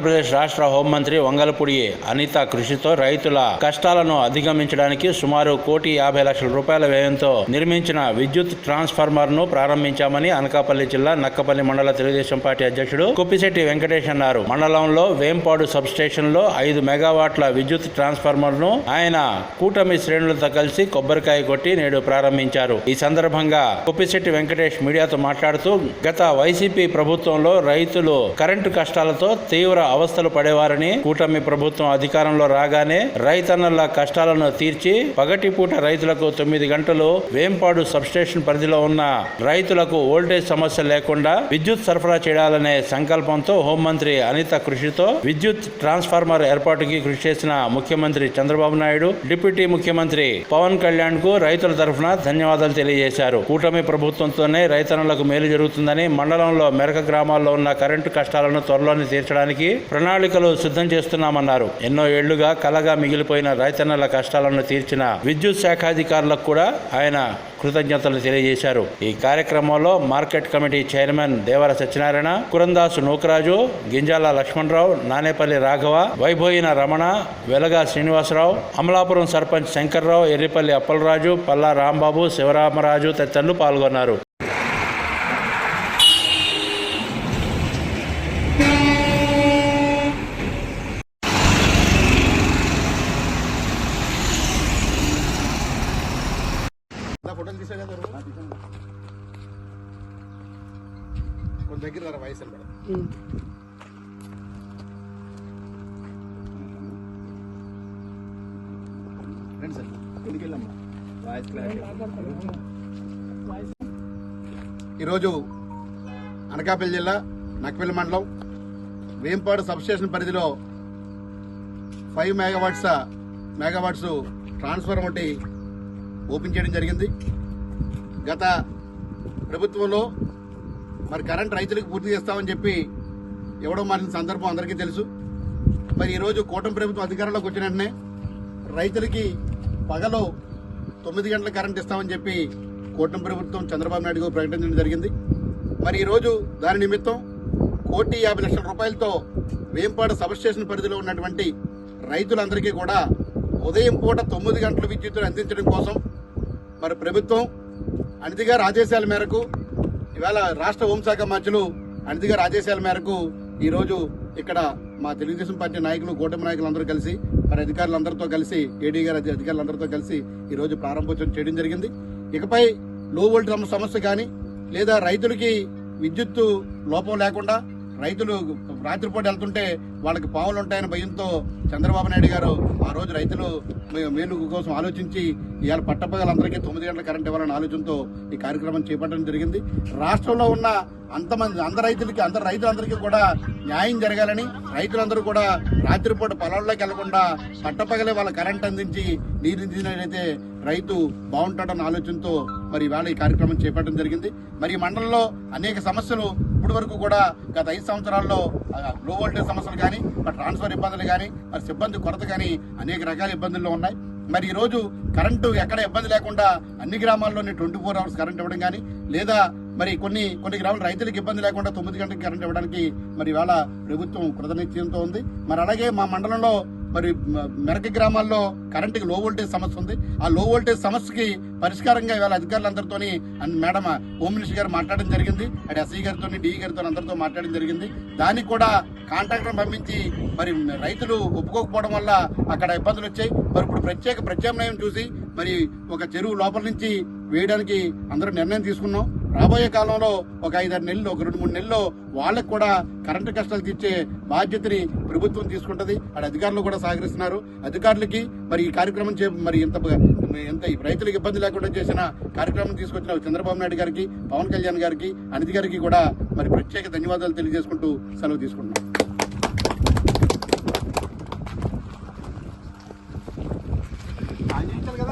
ఆంధ్రప్రదేశ్ రాష్ట్ర హోంమంత్రి వంగలపూడి అనిత కృషితో రైతుల కష్టాలను అధిగమించడానికి సుమారు కోటి యాభై లక్షల రూపాయల వ్యయంతో నిర్మించిన విద్యుత్ ట్రాన్స్ఫార్మర్ను ప్రారంభించామని అనకాపల్లి జిల్లా నక్కపల్లి మండల తెలుగుదేశం పార్టీ అధ్యక్షుడు కుప్పిశెట్టి వెంకటేష్ అన్నారు. మండలంలో వేంపాడు సబ్స్టేషన్లో ఐదు మెగావాట్ల విద్యుత్ ట్రాన్స్ఫార్మర్ను ఆయన కూటమి శ్రేణులతో కలిసి కొబ్బరికాయ కొట్టి నేడు ప్రారంభించారు. ఈ సందర్భంగా కుప్పిశెట్టి వెంకటేష్ మీడియాతో మాట్లాడుతూ గత వైసీపీ ప్రభుత్వంలో రైతులు కరెంటు కష్టాలతో తీవ్ర అవస్థలు పడేవారని కూటమి ప్రభుత్వం అధికారంలో రాగానే రైతన్నల కష్టాలను తీర్చి పగటిపూట రైతులకు తొమ్మిది గంటలు వేంపాడు సబ్స్టేషన్ పరిధిలో ఉన్న రైతులకు ఓల్టేజ్ సమస్య లేకుండా విద్యుత్ సరఫరా చేయాలనే సంకల్పంతో హోంమంత్రి అనిత కృషితో విద్యుత్ ట్రాన్స్ఫార్మర్ ఏర్పాటుకి కృషి చేసిన ముఖ్యమంత్రి చంద్రబాబు నాయుడు డిప్యూటీ ముఖ్యమంత్రి పవన్ కళ్యాణ్కు రైతుల తరఫున ధన్యవాదాలు తెలియజేశారు. కూటమి ప్రభుత్వంతోనే రైతన్నలకు మేలు జరుగుతుందని మండలంలో మెరక గ్రామాల్లో ఉన్న కరెంటు కష్టాలను త్వరలోనే తీర్చడానికి ప్రణాళికలు సిద్ధం చేస్తున్నామన్నారు. ఎన్నో ఏళ్ళుగా కలగా మిగిలిపోయిన రైతన్నల కష్టాలను తీర్చిన విద్యుత్ శాఖాధికారులకు కూడా ఆయన కృతజ్ఞతలు తెలియజేశారు. ఈ కార్యక్రమంలో market committee chairman Devara Satyanarayana Kurandasu Nookaraju Ginjala Lakshmanarao Nanepalli Raghava Vaibhoina Ramana Velaga Srinivasarao Amalapuram sarpanch Shankarrao Erripalli Appalaraju Palla Rambabu Sivaramaraju తదితరులు పాల్గొన్నారు నా ఫోటోలు తీసా కదా మీరు? కొంచెం దగ్గర వయసు రండి సార్ ఈరోజు అనకాపల్లి జిల్లా నక్పల్లి మండలం వేంపాడు సబ్స్టేషన్ పరిధిలో ఫైవ్ మెగావాట్స్ మెగావాట్స్ ట్రాన్స్ఫర్ ఒకటి ఓపెన్ చేయడం జరిగింది. గత ప్రభుత్వంలో మరి కరెంట్ రైతులకు పూర్తి చేస్తామని చెప్పి ఇవ్వడం మారిన సందర్భం అందరికీ తెలుసు. మరి ఈరోజు కూటమి ప్రభుత్వం అధికారంలోకి వచ్చిన వెంటనే రైతులకి పగలో తొమ్మిది గంటల కరెంట్ ఇస్తామని చెప్పి కూటమి ప్రభుత్వం చంద్రబాబు నాయుడు గారు ప్రకటించడం జరిగింది. మరి ఈరోజు దాని నిమిత్తం కోటి యాభై లక్షల రూపాయలతో వేంపాడు సబ్స్టేషన్ పరిధిలో ఉన్నటువంటి రైతులందరికీ కూడా ఉదయం పూట తొమ్మిది గంటల విద్యుత్తును అందించడం కోసం మరి ప్రభుత్వం అనితి గారి ఆదేశాల మేరకు ఇవాళ రాష్ట్ర హోంశాఖ మంత్రులు అనితి గారి ఆదేశాల మేరకు ఈరోజు ఇక్కడ మా తెలుగుదేశం పార్టీ నాయకులు కూటమి నాయకులు అందరూ కలిసి మరి అధికారులందరితో కలిసి ఏడీ గారి అధికారులందరితో కలిసి ఈరోజు ప్రారంభోత్సవం చేయడం జరిగింది. ఇకపై లో వోల్టేజ్ సమస్య కానీ లేదా రైతులకి విద్యుత్తు లోపం లేకుండా రైతులు రాత్రిపూట వెళ్తుంటే వాళ్ళకి పావులు ఉంటాయని భయంతో చంద్రబాబు నాయుడు గారు ఆ రోజు రైతులు మే- మేలు కోసం ఆలోచించి ఇవాళ పట్టపగలందరికీ తొమ్మిది గంటల కరెంట్ ఇవ్వాలనే ఆలోచనతో ఈ కార్యక్రమం చేపట్టడం జరిగింది. రాష్ట్రంలో ఉన్న అంతమంది అందరు రైతులకి అందరు రైతులందరికీ కూడా న్యాయం జరగాలని రైతులందరూ కూడా రాత్రిపూట పొలాల్లోకి వెళ్ళకుండా పట్టపగలే వాళ్ళ కరెంట్ అందించి నీరు రైతు బాగుంటాడన్న ఆలోచనతో మరి ఇవాళ ఈ కార్యక్రమం చేపట్టడం జరిగింది. మరి ఈ మండలంలో అనేక సమస్యలు ఇప్పటి వరకు కూడా గత ఐదు సంవత్సరాల్లో లో వోల్టేజ్ సమస్యలు కానీ మరి ట్రాన్స్ఫర్ ఇబ్బందులు కానీ మరి సిబ్బంది కొరత కానీ అనేక రకాల ఇబ్బందులు ఉన్నాయి. మరి ఈ రోజు కరెంటు ఎక్కడ ఇబ్బంది లేకుండా అన్ని గ్రామాల్లోని ట్వంటీ ఫోర్ అవర్స్ కరెంట్ ఇవ్వడం కానీ లేదా మరి కొన్ని కొన్ని గ్రామాల రైతులకు ఇబ్బంది లేకుండా తొమ్మిది గంటలకు కరెంట్ ఇవ్వడానికి మరి ఇవాళ ప్రభుత్వం కృతనిశ్చయంతో ఉంది. మరి అలాగే మా మండలంలో మరి మెరక గ్రామాల్లో కరెంటుకి లో వోల్టేజ్ సమస్య ఉంది. ఆ లో వోల్టేజ్ సమస్యకి పరిష్కారంగా ఇవాళ అధికారులందరితో మేడం హోమ్ మినిస్టర్ గారు మాట్లాడడం జరిగింది. అటు ఎస్ఐ గారితో డిఈ గారితో అందరితో మాట్లాడడం జరిగింది. దానికి కూడా కాంట్రాక్టర్ పంపించి మరి రైతులు ఒప్పుకోకపోవడం వల్ల అక్కడ ఇబ్బందులు వచ్చాయి. మరి ఇప్పుడు ప్రత్యేక ప్రత్యామ్నాయం చూసి మరి ఒక చెరువు లోపల నుంచి వేయడానికి అందరూ నిర్ణయం తీసుకున్నాం. రాబోయే కాలంలో ఒక ఐదారు నెలలు ఒక రెండు మూడు నెలల్లో వాళ్ళకు కూడా కరెంటు కష్టాలు తీర్చే బాధ్యతని ప్రభుత్వం తీసుకుంటది. అక్కడ అధికారులు కూడా సహకరిస్తున్నారు. అధికారులకి మరి ఈ కార్యక్రమం చే మరి ఇంత ఎంత రైతులకు ఇబ్బంది లేకుండా చేసిన కార్యక్రమం తీసుకొచ్చిన చంద్రబాబు నాయుడు గారికి పవన్ కళ్యాణ్ గారికి అనితి గారికి కూడా మరి ప్రత్యేక ధన్యవాదాలు తెలియజేసుకుంటూ సెలవు తీసుకుంటున్నాం.